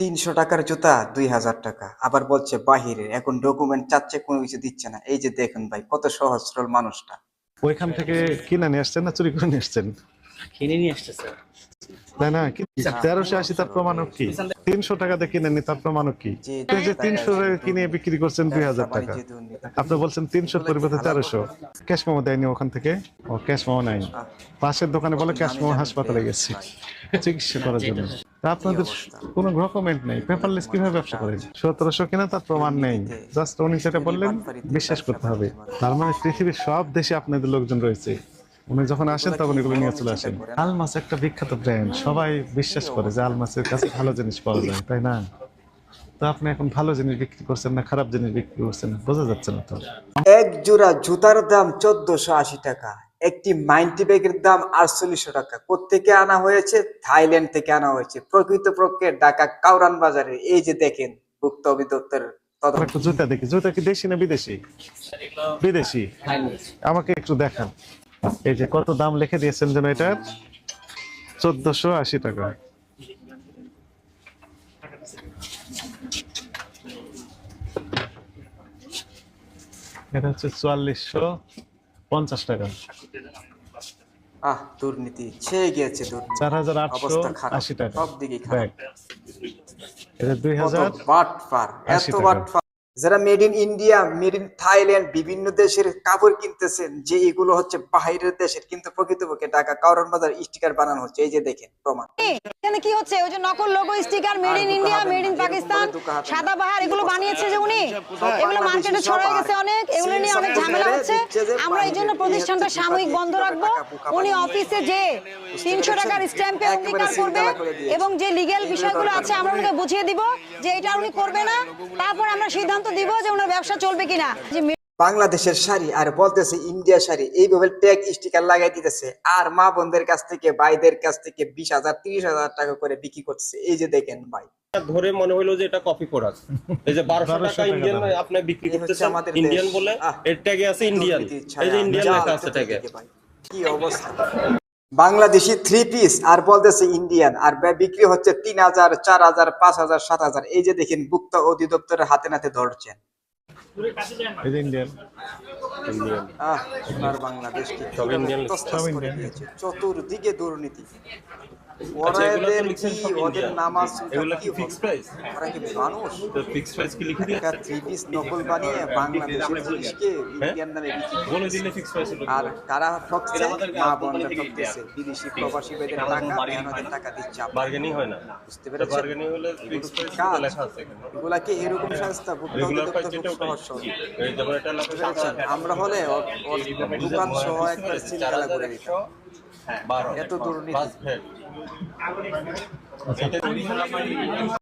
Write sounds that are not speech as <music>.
তিনশো টাকার জুতা দুই হাজার টাকা। আবার বলছে বাহিরে এখন ডকুমেন্ট চাচ্ছে কোনো কিছু দিচ্ছে না। এই যে দেখুন ভাই কত সহজ সরল মানুষটা। ওইখান থেকে কিনে নিয়ে আসছেন না চুরি করে নিয়ে আসছেন? কিনে নিয়ে আসছে স্যার। না তেরোশো আশি তার প্রমাণক কি? তিনশো টাকাতে কিনে নি তার প্রমাণক কি? যে আপনি তিনশো কিনে বিক্রি করছেন দুই হাজার টাকা। আপনি বলছেন তিনশো পরিবর্তে তেরোশো। ক্যাশ মেমো দেয়নি ওখান থেকে? ও ক্যাশ মেমো নাই পাশের দোকানে বলে ক্যাশ মেমো হাসপাতালে গেছি। চিকিৎসা করার জন্য। আপনাদের কোনো ডকুমেন্ট নেই। পেপারলেস কীভাবে ব্যবসা করেন সতেরোশো কিনা তার প্রমাণ নেই। জাস্ট উনি যেটা বললেন বিশ্বাস করতে হবে। তার মানে পৃথিবীর সব দেশে আপনাদের লোকজন রয়েছে। উনি যখন আসেন তখন এগুলো নিয়ে চলে আসেন। আলমাস একটা বিখ্যাত ব্র্যান্ড সবাই বিশ্বাস করে যে আলমাসের কাছে ভালো জিনিস পাওয়া যায় তাই না? তো আপনি এখন ভালো জিনিস বিক্রি করছেন না খারাপ জিনিস বিক্রি করছেন বোঝা যাচ্ছে না তো। এক জোড়া জুতার দাম চোদ্দশো আশি টাকা। একটি মাইন্টি ব্যাগের দাম আটচল্লিশশো টাকা। কোথেকে আনা হয়েছে? থাইল্যান্ড থেকে আনা হয়েছে। প্রকৃতপক্ষে ঢাকা কাউরান বাজারে এই যে দেখেন ভুক্ত অধিদপ্তর আমরা তদন্ত। একটু জুতা দেখি। জুতা কি দেশি না বিদেশি? বিদেশি। আমাকে একটু দেখান। এই যে কত দাম লিখে দিয়েছেন যেন আশি টাকা। এটা হচ্ছে চুয়াল্লিশশো। পঞ্চাশ টাকা। আহ দুর্নীতি ছেয়ে গিয়েছে চার হাজার আটশো আশি টাকা। সব দিকে খারাপ। দুই হাজার বাটপার এত টাকা। যারা made in India made in Thailand বিভিন্ন দেশের কাপড় কিনতেছেন যে এগুলো হচ্ছে বাইরের দেশের কিন্তু প্রকৃতপক্ষে ঢাকা কাউরান বাজার স্টিকার বানানো হচ্ছে। এই যে দেখেন প্রমাণ। এখানে কি হচ্ছে? ওই যে নকল logo sticker made in India made in Pakistan. সাদা বাহার এগুলো বানিয়েছে যে উনি। এগুলো মার্কেটে আর গেছে অনেক। অনেক ঝামেলা হচ্ছে। আমরা এই জন্য প্রতিষ্ঠানটা সাময়িক বন্ধ রাখব। উনি অফিসে যে তিনশো টাকার স্ট্যাম্পে অঙ্গীকার করবে। এবং যে এগুলো বিষয়গুলো আছে, আমরা বুঝিয়ে দিব যে এটা উনি করবে না। তারপর আমরা সিদ্ধান্ত দিব যে ওনার ব্যবসা চলবে কিনা। যে বাংলাদেশের শাড়ি আর বলতেছে ইন্ডিয়া শাড়ি, এইভাবে ট্যাগ স্টিকার লাগাই দিতেছে। আর মা বোনদের কাছ থেকে, ভাইদের কাছ থেকে বিশ হাজার, তিরিশ হাজার টাকা করে বিক্রি করছে এই যে দেখেন ভাই। ধরে মনে হলো যে এটা কপি প্রোডাক্ট <laughs> এই যে বারোশো 1200 টাকা ইন্ডিয়ান। আপনি বিক্রি এই করতেছেন আমাদের ইন্ডিয়ান বলে এর ট্যাগে আছে ইন্ডিয়ান এই যে ইন্ডিয়ান লেখা আছে ট্যাগে কি অবস্থা? বাংলাদেশি থ্রি পিস আর বলতেছে ইন্ডিয়ান আর বিক্রি হচ্ছে তিন হাজার চার হাজার পাঁচ হাজার সাত হাজার। এই যে দেখেন ভুক্ত অধিদপ্তরের হাতে নাতে ধরছেন। করে চতুর্দিকে দুর্নীতি। ওদের কি ওদের নামাজ এগুলো কি কি ফিক্স প্রাইস ওরা কি মানুষ? তো ফিক্স প্রাইস কি লিখে দিয়েছে? থ্রি পিস নকল বানিয়ে বাংলাদেশের জিনিসকে ইন্ডিয়ান নামে বিক্রি বলে দিলে ফিক্স প্রাইস আর কারা ঠকছে মা বোনরা ঠকতেছে। বিদেশি প্রবাসী ভাইদের টাকা মেহনতের টাকা দিচ্ছে আপনারা। বার্গেনিং হয় না। বুঝতে পেরেছেন? বার্গেনিং হলে ফিক্স প্রাইস লেখা আছে এখানে। এগুলাকে এরকম সংস্থা ভুক্ত রেগুলার খুব সহজ এই যেমন এটা লেখা বুঝতে পেরেছেন? আমরা হলে দোকান সহ করে দিতাম এত দুর্নীতি।